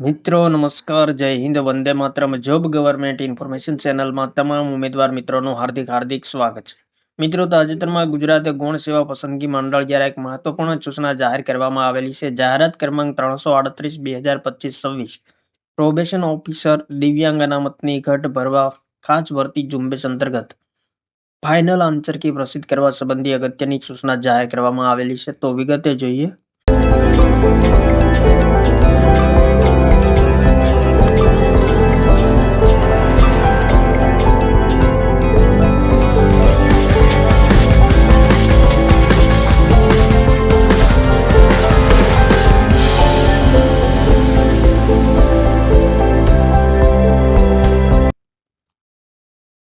મિત્રો, નમસ્કાર. જય હિન્દ. વંદે માત્રમ. જોબ ગવર્મેન્ટ ઇન્ફોર્મેશન ચેનલમાં તમામ ઉમેદવાર મિત્રોનું હાર્દિક હાર્દિક સ્વાગત છે. મિત્રો, તાજેતરમાં ગુજરાત ગૌણ સેવા પસંદગી મંડળ દ્વારા એક મહત્વપૂર્ણ સૂચના જાહેર કરવામાં આવેલી છે. જાહેરાત ક્રમાંક ત્રણસો આડત્રીસ, બે હજાર પચીસ, છવ્વીસ. પ્રોબેશન ઓફિસર દિવ્યાંગ અનામતની ઘટ ભરવા ખાસ ભરતી ઝુંબેશ અંતર્ગત. ફાઇનલ આન્સર પ્રસિદ્ધ કરવા સંબંધી અગત્યની સૂચના જાહેર કરવામાં આવેલી છે. તો વિગતે જોઈએ.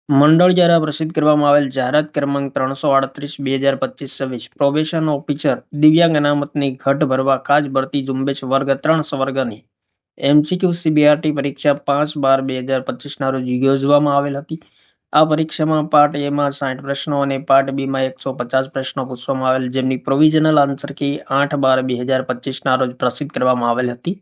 મંડળ દ્વારા પ્રસિદ્ધ કરવામાં આવેલ જાહેરાત ક્રમાંક ત્રણસો આડત્રીસ, બે હજાર પચીસ, છવ્વીસ પ્રોબેશન ઓફિસર દિવ્યાંગ અનામતની ઘટ ભરવા ખાસ ભરતી ઝુંબેશ વર્ગ ત્રણ સ્વર્ગની એમસીક્યુ સીબીઆરટી પરીક્ષા પાંચ બાર બે હજાર પચીસના રોજ યોજવામાં આવેલ હતી. આ પરીક્ષામાં પાર્ટ એમાં સાઠ પ્રશ્નો અને પાર્ટ બીમાં એકસો પચાસ પ્રશ્નો પૂછવામાં આવેલ, જેમની પ્રોવિઝનલ આન્સર કી આઠ બાર બે હજાર પચીસના રોજ પ્રસિદ્ધ કરવામાં આવેલ હતી.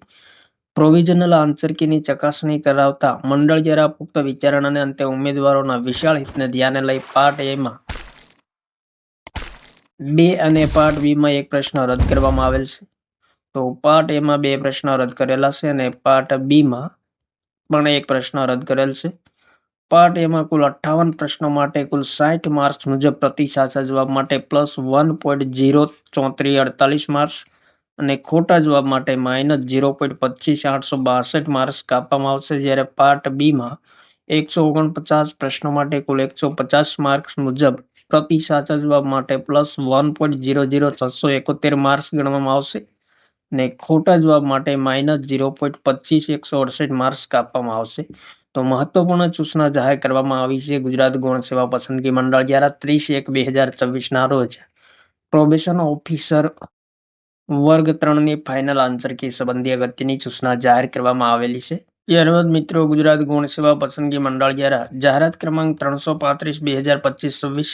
પ્રોવિઝનલ આન્સર ચકાસણી કરાવતા મંડળ દ્વારા પુખ્ત વિચારણાને અંતે ઉમેદવારોના વિશાળ હિતને ધ્યાને લઈ પાર્ટ એમાં બે અને પાર્ટ બીમાં એક પ્રશ્ન રદ કરવામાં આવેલ છે. તો પાર્ટ એમાં બે પ્રશ્ન રદ કરેલા છે અને પાર્ટ બીમાં પણ એક પ્રશ્ન રદ કરેલ છે. પાર્ટ એમાં કુલ અઠ્ઠાવન પ્રશ્નો માટે કુલ સાઠ માર્ક્સ મુજબ પ્રતિ સાચા જવાબ માટે પ્લસ વન પોઈન્ટ જીરો ચોત્રીસ અડતાલીસ માર્ક્સ અને ખોટા જવાબ માટે માઇનસ ઝીરો પોઈન્ટ પચીસ આઠસો બાસઠ માર્ક્સ કાપવામાં આવશે. જ્યારે પાર્ટ બીમાં એકસો ઓગણપચાસ પ્રશ્નો માટે કુલ એકસો પચાસ માર્ક્સ મુજબ પ્રતિ સાચા જવાબ માટે plus one point zero zero છસો એકોતેર માર્ક્સ ગણવામાં આવશે. ને ખોટા જવાબ માટે માઇનસ ઝીરો પોઈન્ટ પચીસ એકસો અડસઠ માર્ક્સ કાપવામાં આવશે. તો મહત્વપૂર્ણ સૂચના જાહેર કરવામાં આવી છે ગુજરાત ગૌણ સેવા પસંદગી મંડળ દ્વારા ત્રીસ એક બે હજાર ચોવીસના રોજ પ્રોબેશન ઓફિસર વર્ગ ત્રણની ફાઇનલ આન્સર કી સંબંધી અગત્યની સૂચના જાહેર કરવામાં આવેલી છે. ત્યારબાદ મિત્રો, ગુજરાત ગુણ સેવા પસંદગી મંડળ દ્વારા જાહેરાત ક્રમાંક ત્રણસો પાંત્રીસ બે હજાર પચીસ છવ્વીસ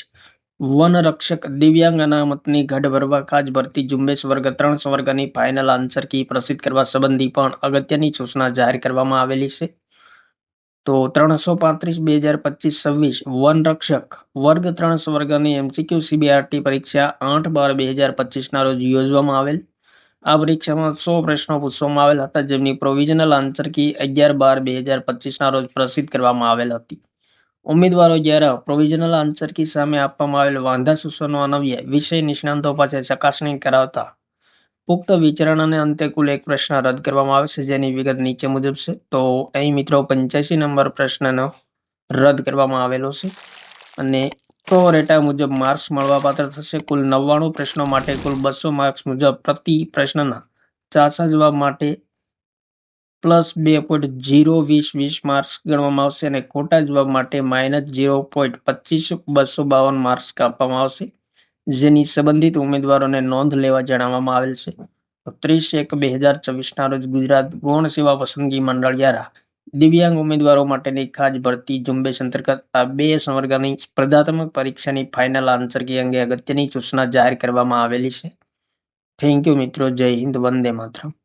વન રક્ષક દિવ્યાંગ અનામતની ઘટ ભરવા ખાસ ભરતી ઝુંબેશ વર્ગ ત્રણ સ્વર્ગની ફાઇનલ આન્સર કી પ્રસિદ્ધ કરવા સંબંધી પણ અગત્યની સૂચના જાહેર કરવામાં આવેલી છે. તો ત્રણસો પાંત્રીસ, બે હજાર પચીસ, છવ્વીસ, વન રક્ષક, વર્ગ ત્રણ સ્વર્ગની એમસીક્યુ સીબીઆરટી પરીક્ષા આઠ બાર, બે હજાર પચીસના રોજ યોજવામાં આવેલ. આ પરીક્ષામાં સો પ્રશ્નો પૂછવામાં આવેલ હતા, જેમની પ્રોવિઝનલ આન્સર કી અગિયાર બાર, બે હજાર પચીસના રોજ પ્રસિદ્ધ કરવામાં આવેલ હતી. ઉમેદવારો દ્વારા પ્રોવિઝનલ આન્સર કી સામે આપવામાં આવેલ વાંધા સૂચનો અનવ્ય વિષય નિષ્ણાંતો પાસે ચકાસણી કરાવતા પુખ્ત વિચારણાને અંતે કુલ એક પ્રશ્ન રદ કરવામાં આવશે જેની વિગત નીચે મુજબ છે. તો અહીં મિત્રો પંચ્યાસી નંબર પ્રશ્નનો રદ કરવામાં આવેલો છે અને તો રેટા મુજબ માર્ક્સ મળવાપાત્ર થશે. કુલ નવ્વાણું પ્રશ્નો માટે કુલ બસો માર્ક્સ મુજબ પ્રતિ પ્રશ્નના ચારસા જવાબ માટે પ્લસ બે પોઈન્ટ જીરો વીસ વીસ માર્ક્સ ગણવામાં આવશે અને ખોટા જવાબ માટે માઇનસ જીરો પોઈન્ટ પચીસ બસો બાવન માર્ક્સ કાપવામાં આવશે. જેની સંબંધિત ઉમેદવારોને નોંધ લેવા જણાવવામાં આવેલ છે. ત્રીસ એક બે હજાર ચોવીસના રોજ ગુજરાત ગૌણ સેવા પસંદગી મંડળ દ્વારા દિવ્યાંગ ઉમેદવારો માટેની ખાસ ભરતી ઝુંબેશ અંતર્ગત આ બે સંવર્ગની સ્પર્ધાત્મક પરીક્ષાની ફાઇનલ આન્સર કી અંગે અગત્યની સૂચના જાહેર કરવામાં આવેલી છે. થેન્ક યુ મિત્રો. જય હિન્દ. વંદે માતરમ.